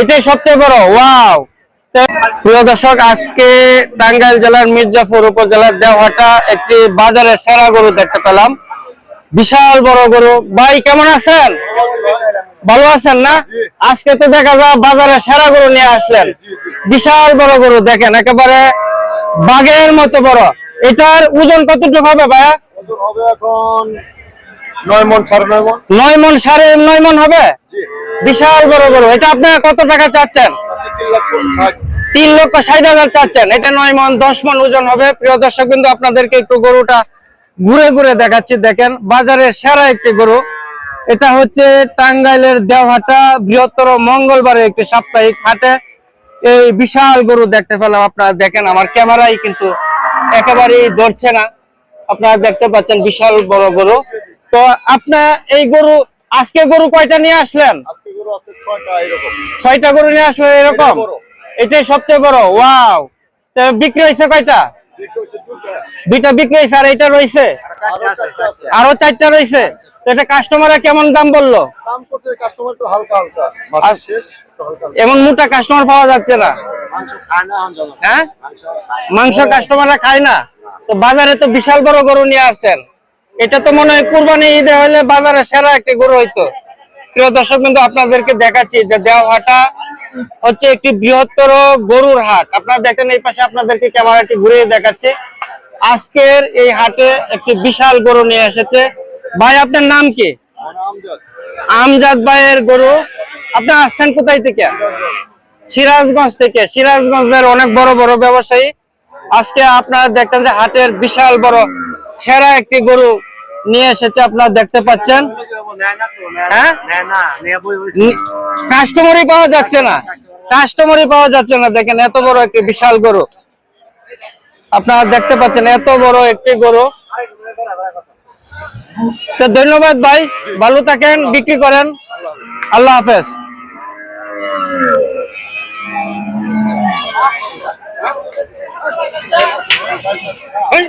এটাই সবচেয়ে বড় ওয়াও। প্রিয় দর্শক আজকে টাঙ্গাইল জেলার মির্জাপুর উপজেলার দেওহাটা একটি বাজারের সেরা গরু দেখতে পেলাম। বিশাল বড় গরু। ভাই কেমন আছেন? ভালো আছেন না? আজকে তো দেখা যায় বাজারে সেরা গরু নিয়ে আসলেন। বিশাল বড় গরু দেখেন একেবারে বাঘের মতো বড়। এটার ওজন কতটুকু হবে ভাইয়া? হবে এখন নয় মন সাড়ে নয় মন। নয় মন সাড়ে নয় মন হবে? বিশাল বড় গরু এটা আপনারা কত টাকা চাচ্ছেন? তিন লক্ষ ষাট হাজার চাচ্ছেন। এটা নয় মন, দশ মন ওজন হবে। প্রিয় দর্শক কিন্তু আপনাদেরকে একটু গরুটা ঘুরে ঘুরে দেখাচ্ছি। দেখেন, বাজারের সেরা একটি গরু। এটা হচ্ছে টাঙ্গাইলের দেওহাটা, বৃহত্তর মঙ্গলবারে একটি সাপ্তাহিক হাটে। এই বিশাল গরু দেখতে পেলাম। আপনারা দেখেন, আমার ক্যামেরাই কিন্তু একেবারেই ধরছে না। আপনারা দেখতে পাচ্ছেন বিশাল বড় গরু। তো আপনার এই গরু আজকে গরু কয়টা নিয়ে আসলেন? আজকে গরু আছে ছয়টা গরু নিয়ে আসলেন এরকম? এটাই সবচেয়ে বড় ওয়াও। বিক্রি হয়েছে কয়টা? দুইটা। বিক্রি হয়েছে আর এটা রয়েছে? আরও চারটা রয়েছে? এটা কাস্টমাররা কেমন দাম বলল? দাম করতে কাস্টমার একটু হালকা হালকা। মাসের শেষ একটু হালকা হালকা। এমন মোটা কাস্টমার পাওয়া যাচ্ছে না? মাংস খায় না হামজা না। হ্যাঁ? মাংস কাস্টমাররা খায় না? তো বাজারে তো বিশাল বড় গরু নিয়ে আসছেন। এটা তো মনে হয় কুরবানি ঈদে হলে বাজারে সেরা একটি গরু হইতো। প্রিয় দর্শক কিন্তু আপনাদেরকে দেখাচ্ছি যে দেওহাটা হচ্ছে একটি বৃহত্তর গরুর হাট। আপনারা দেখেন এই পাশে আপনাদেরকে ক্যামেরাটি ঘুরিয়ে দেখাচ্ছে। আজকের এই হাটে একটি বিশাল গরু নিয়ে এসেছে। ভাই, আপনার নাম কি। আমজাদ ভাইয়ের গরু। আপনি আসছেন কোথায় থেকে? সিরাজগঞ্জ থেকে। সিরাজগঞ্জের অনেক বড় বড় ব্যবসায়ী। আজকে আপনারা দেখছেন যে হাটের বিশাল বড় সেরা একটি গরু নিয়ে এসেছে আপনারা দেখতে পাচ্ছেন। হ্যাঁ? কাস্টমারই পাওয়া যাচ্ছে না। কাস্টমারই পাওয়া যাচ্ছে না দেখেন এত বড় একটি বিশাল গরু। আপনারা দেখতে পাচ্ছেন এত বড় একটি গরু। তো ধন্যবাদ ভাই ভালো থাকেন বিক্রি করেন। আল্লাহ হাফেজ। এই,